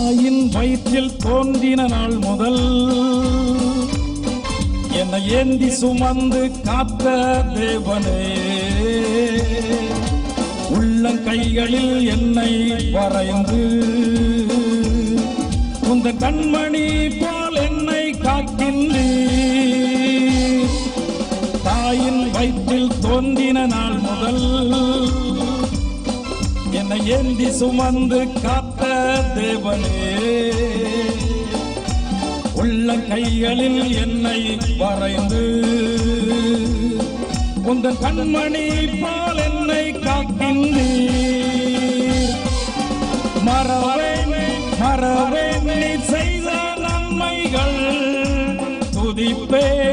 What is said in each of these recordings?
தாயின் வயிற்றில் தோன்றின நாள் முதல் என்னை ஏந்தி சுமந்து காத்த தேவனே. உள்ளங்கைகளில் என்னை வரைந்து உந்த கண்மணி போல் என்னை காக்கின்றீர். தாயின் வயிற்றில் தோன்றின நாள் முதல் என்னை ஏந்தி சுமந்து கா தேவனே. உள்ள கைகளில் என்னை வரைந்து. உந்தன் கண்மணி பால் என்னை காக்கின்றீர். மறவேன் மறவேன் நீ செய்த நன்மைகள். துதிப்பேன் துதிப்பேன்.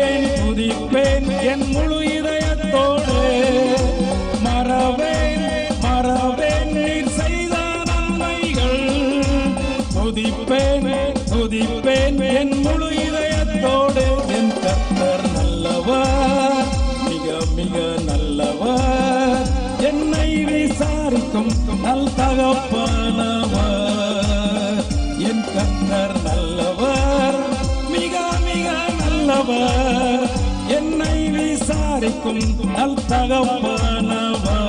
துதிப்பேன் என் முழு இதயத்தோடு. என் கத்தர் நல்லவர் மிக மிக நல்லவர். என்னை விசாரிக்கும் நல் தகப்பனவர். என் கத்தர் நல்லவர் மிக மிக நல்லவர். என்னை விசாரிக்கும் நல் தகப்பனவர்.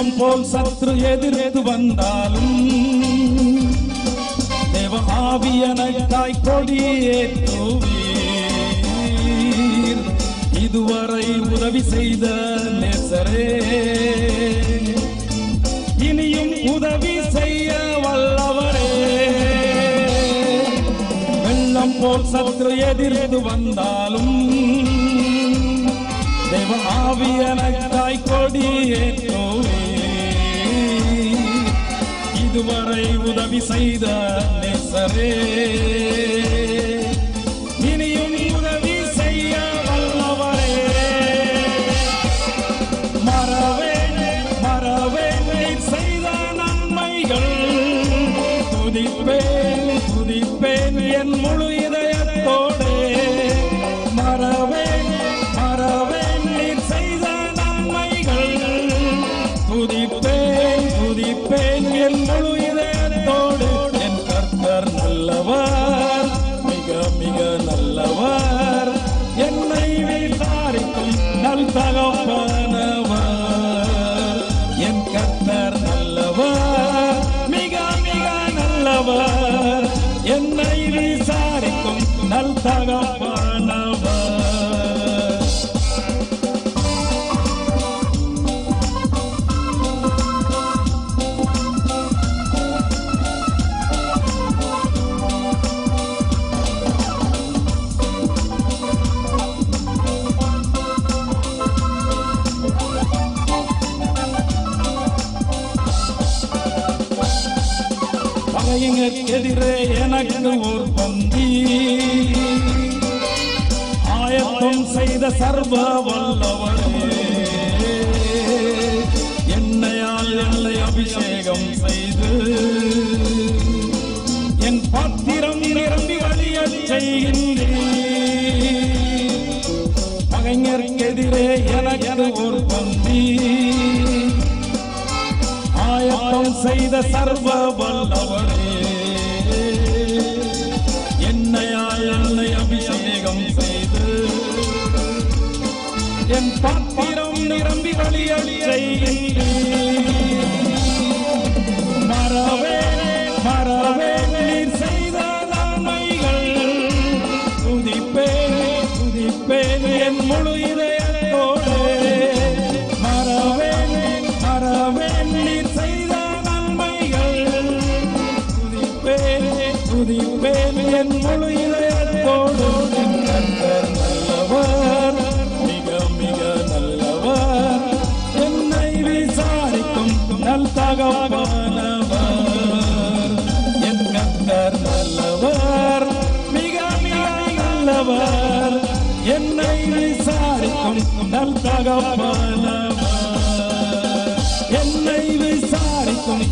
சிங்கம் போல் சத்ரு எதிர்த்து வந்தாலும் தேவ ஆவியனக்காய் கொடியேற்றுவீர் இதுவரை உதவி செய்த நேசரே இனியும் உதவி செய்ய வல்லவரே. வெள்ளம் போல் சத்ரு எதிர்த்து வந்தாலும் தேவ ஆவியனக்காய் கொடியேற்றோவே இதுவரை உதவி செய்த நேசரே. இனியும் உதவி செய்ய வல்லவரே. மறவேன் மறவேன் செய்த நன்மைகள். துதிப்பேன் துதிப்பேன் என் முழு இதை துதிப்பேன் துதிப்பேன் என் முழு பகையங்கெதிரே எனக்கு ஓர் பந்தி. ஆயத்தம் செய்த சர்வ வல்லவரே. என்னையால் என்னை அபிஷேகம் செய்து என் பாத்திரம் நிரம்பி வழிய செய்கின்றேன். பகைஞர்க்கெதிரே எனக்கு ஒரு பந்தி. ஆயத்தம் செய்த சர்வ வல்லவரே. பாத்திரம் நிரம்பி வழியடி நல்லவர் என்னை விசாரிக்கும்